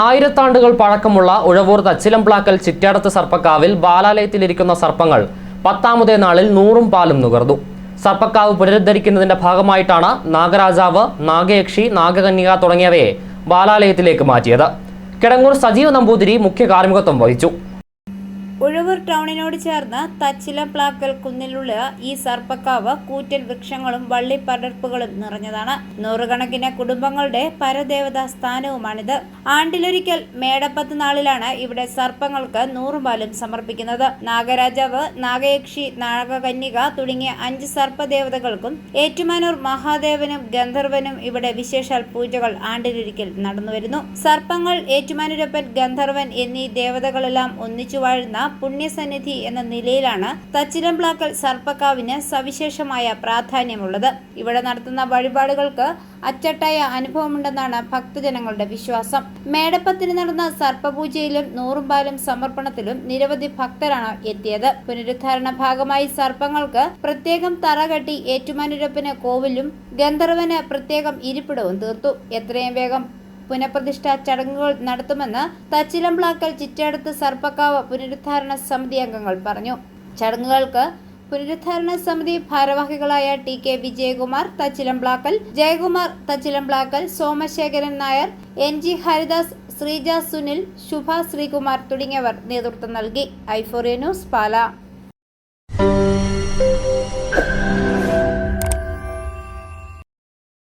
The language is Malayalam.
ആയിരത്താണ്ടുകൾ പഴക്കമുള്ള ഉഴവൂർ തച്ചിലംപ്ലാക്കൽ ചിറ്റാടത്ത് സർപ്പക്കാവിൽ ബാലാലയത്തിലിരിക്കുന്ന സർപ്പങ്ങൾ പത്താമതേ നാളിൽ നൂറും പാലും നുകർന്നു. സർപ്പക്കാവ് പുനരുദ്ധരിക്കുന്നതിന്റെ ഭാഗമായിട്ടാണ് നാഗരാജാവ് നാഗയക്ഷി നാഗകന്യക തുടങ്ങിയവയെ ബാലാലയത്തിലേക്ക് മാറ്റിയത്. കിടങ്ങൂർ സജീവ നമ്പൂതിരി മുഖ്യ കാർമ്മികത്വം വഹിച്ചു. ഉഴവൂർ ടൗണിനോട് ചേർന്ന് തച്ചിലപ്ലാക്കൽ കുന്നിലുള്ള ഈ സർപ്പക്കാവ് കൂറ്റൻ വൃക്ഷങ്ങളും വള്ളിപ്പടർപ്പുകളും നിറഞ്ഞതാണ്. നൂറുകണക്കിന് കുടുംബങ്ങളുടെ പരദേവതാ സ്ഥാനവുമാണിത്. ആണ്ടിലൊരിക്കൽ മേടപ്പത്ത് നാളിലാണ് ഇവിടെ സർപ്പങ്ങൾക്ക് നൂറുപാലും സമർപ്പിക്കുന്നത്. നാഗരാജാവ് നാഗയക്ഷി നാഗകന്യക തുടങ്ങിയ അഞ്ച് സർപ്പദേവതകൾക്കും ഏറ്റുമാനൂർ മഹാദേവനും ഗന്ധർവനും ഇവിടെ വിശേഷാൽ പൂജകൾ ആണ്ടിലൊരിക്കൽ നടന്നുവരുന്നു. സർപ്പങ്ങൾ ഏറ്റുമാനൂരപ്പൻ ഗന്ധർവൻ എന്നീ ദേവതകളെല്ലാം ഒന്നിച്ചു വാഴുന്ന പുണ്യസന്നിധി എന്ന നിലയിലാണ് തച്ചിലംപ്ലാക്കൽ സർപ്പക്കാവിന് സവിശേഷമായ പ്രാധാന്യമുള്ളത്. ഇവിടെ നടത്തുന്ന വഴിപാടുകൾക്ക് അച്ചട്ടായ അനുഭവമുണ്ടെന്നാണ് ഭക്തജനങ്ങളുടെ വിശ്വാസം. മേടപ്പത്തിന് നടന്ന സർപ്പപൂജയിലും നൂറുംപാലും സമർപ്പണത്തിലും നിരവധി ഭക്തരാണ് എത്തിയത്. പുനരുദ്ധാരണ ഭാഗമായി സർപ്പങ്ങൾക്ക് പ്രത്യേകം തറ കെട്ടി ഏറ്റുമാനൂരപ്പന് കോവിലും ഗന്ധർവന് പ്രത്യേകം ഇരിപ്പിടവും തീർത്തു. എത്രയും വേഗം പുനഃപ്രതിഷ്ഠാ ചടങ്ങുകൾ നടത്തുമെന്ന് തച്ചിലംപ്ലാക്കൽ ചിറ്റടുത്ത് സർപ്പക്കാവ് പുനരുദ്ധാരണ സമിതി അംഗങ്ങൾ പറഞ്ഞു. ചടങ്ങുകൾക്ക് പുനരുദ്ധാരണ സമിതി ഭാരവാഹികളായ T K Vijayakumar Thachilamplackal Jayakumar Thachilamplackal Somasekharan Nair N G Haridas Sreeja Sunil Shubha Sreekumar തുടങ്ങിയവർ നേതൃത്വം നൽകി. ഐഫോറിയ ന്യൂസ് പാല.